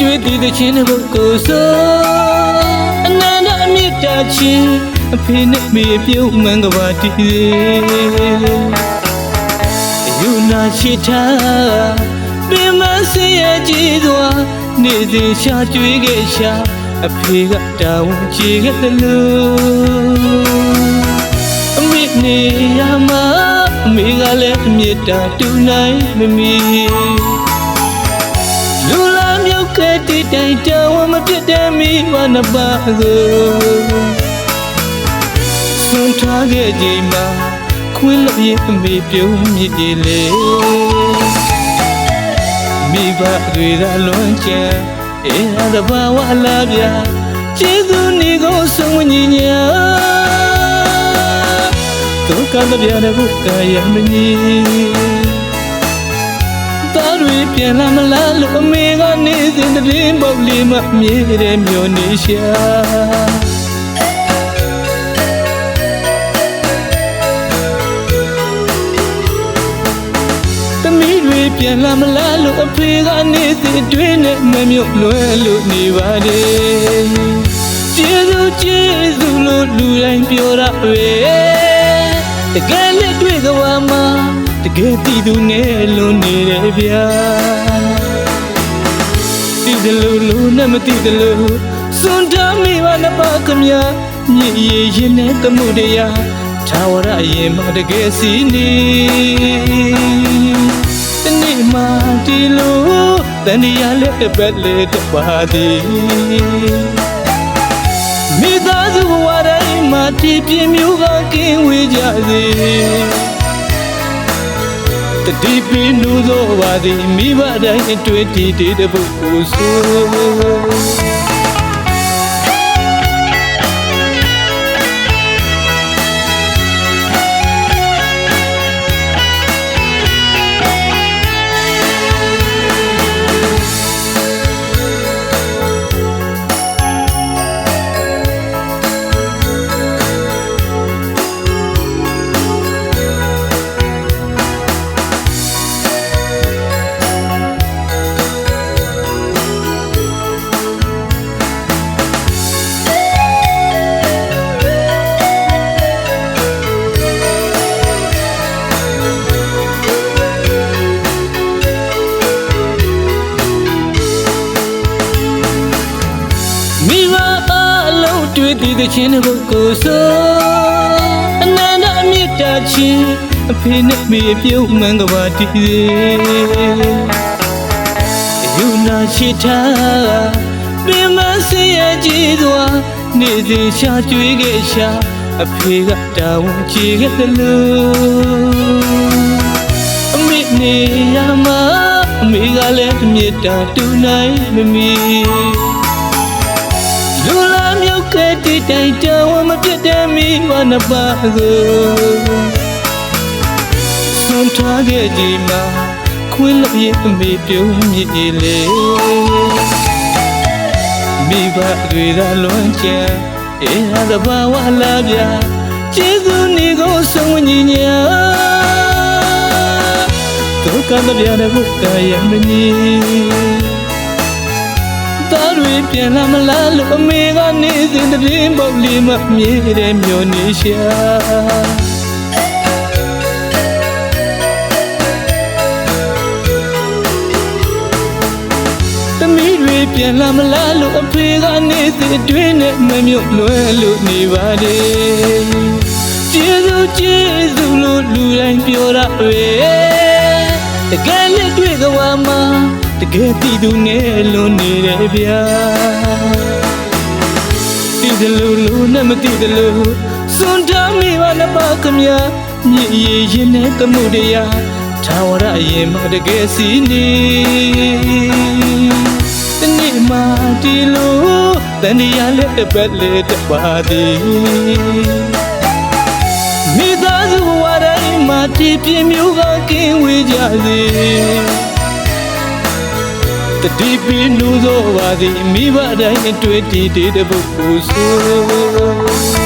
တည်တဲ့ချင်းတဲ့ပုဂ္ဂိုလ်ဆိုအနန္တအမြတ်တာချင်းအဖေနဲ့မေပြုံးမှန်ကပါတည်ယူနာရှိထားပင်မစင်ရဲ့ကြည်စွာနေစဉ်ရှာကြွေးခဲ့ရှာအဖေကတာဝန်ကြည်ခဲ့တယ်လို့အမေနေရမှာအမေကလည်းအမြတ်တာတူနိုင်မမီလူ လာမြုပ်ခဲ့တဲ့တိုင်တောင်မပြတ်တဲ့မိမနပါကိုဆွန်ထားခဲ့ချိန်မှာခွင်းလို့ရင်အမေပြုံးမြည်လေမိဘတွေသာလွန်ကျန်အေးအသဘာဝလာပြကျေးဇူးနေကိုဆုံးညီညာဒုက္ခတပြတဲ့ဘုကာယမညီသားတွေပြန်လာမလားလို့အမေကနေ စဉ်တရင်ပုတ်လေးမမြဲတဲ့မျိုးနေရှာသမီးတွေပြန်လာမလားလို့အဖေကနေစဉ်တွင်းနဲ့မမြုပ်လွယ်လို့နေပါတယ်ကျေးဇူးကျေးဇူးလို့လူတိုင်းပြောရပဲတကယ်လက်တွေ့ကဘာမှာတကယ်တည်သူနဲ့လွန်နေတယ်ဗျာ တည်တယ်လို့လို့နဲ့မတည်တယ်လို့စွန်တမိပါနပါခမညာညစ်ရည်ရင်နဲ့တမှုတရားသာဝရရင်မတကယ်စီနေတနေ့မှဒီလိုတန်တရားလက်တစ်ပတ်လေးတစ်ပါသည်မိသားစုဘဝတိုင်းမှာတည်ပြင်းမျိုးကကင်းဝေးကြစေ တတိပိနုသောပါသည်မိဘတိုင်းအတွေ့တည်တည်တဲ့ပုဂ္ဂိုလ်ဆို လုံးတွေ့တည်တဲ့ချင်းတဲ့ပုဂ္ဂိုလ်ဆိုအနန္တအမြတ်တာချင်းအဖေနဲ့မေပြုံးမှန်ကပါတည်ယူနာရှိထားပင်မစင်ရဲ့ကြည်စွာနေစဉ်ရှာကြွေးခဲ့ရှာအဖေကတာဝန်ကြည်ခဲ့တယ်လို့အမေနေရမှာအမေကလည်းအမြတ်တာတူနိုင်မမီလူလာ မြုပ်ခဲ့တဲ့တိုင်တောင်မပြတ်တဲ့မိမနပါကိုဆွန်ထားခဲ့ဒီမှာခွင်းလို့ရင်အမေပြုံးမြည်လေမိဘတွေသာလွန်ကျန်အေးအသဘာဝလာပြကျေးဇူးနေကိုဆုံးညီညာဒုက္ခတပြတဲ့ဘုကာယမညီသား တွေပြန်လာမလားလို့အမေကနေစဉ်တရင်ပုတ်လေးမမြဲတဲ့မျိုးနေရှာသမီးတွေပြန်လာမလားလို့အဖေကနေစဉ်တွင်းနဲ့မမြုပ်လွယ်လို့နေပါတယ်ကျေးဇူးကျေးဇူးလို့လူတိုင်းပြောရပဲတကယ်လက်တွေ့ကဘာမှာ တကယ်တည်သူနဲ့လွန်နေတယ်ဗျာတည်တယ်လို့လို့နဲ့မတည်တယ်လို့စွန်ထားမိပါနပါခမညာညစ်ရည်ရင်နဲ့တမှုတရားသာဝရရင်မတကယ်စီနေတနေ့မှဒီလိုတန်တရားလက်တစ်ပတ်လေးတစ်ပါသည်မိသားစုဘဝတိုင်းမှာတည်ပြင်းမျိုးကကင်းဝေးကြစေ တတိပိနုသောပါသည်မိဘတိုင်းအတွေ့တည်တည်တဲ့ပုဂ္ဂိုလ်ဆို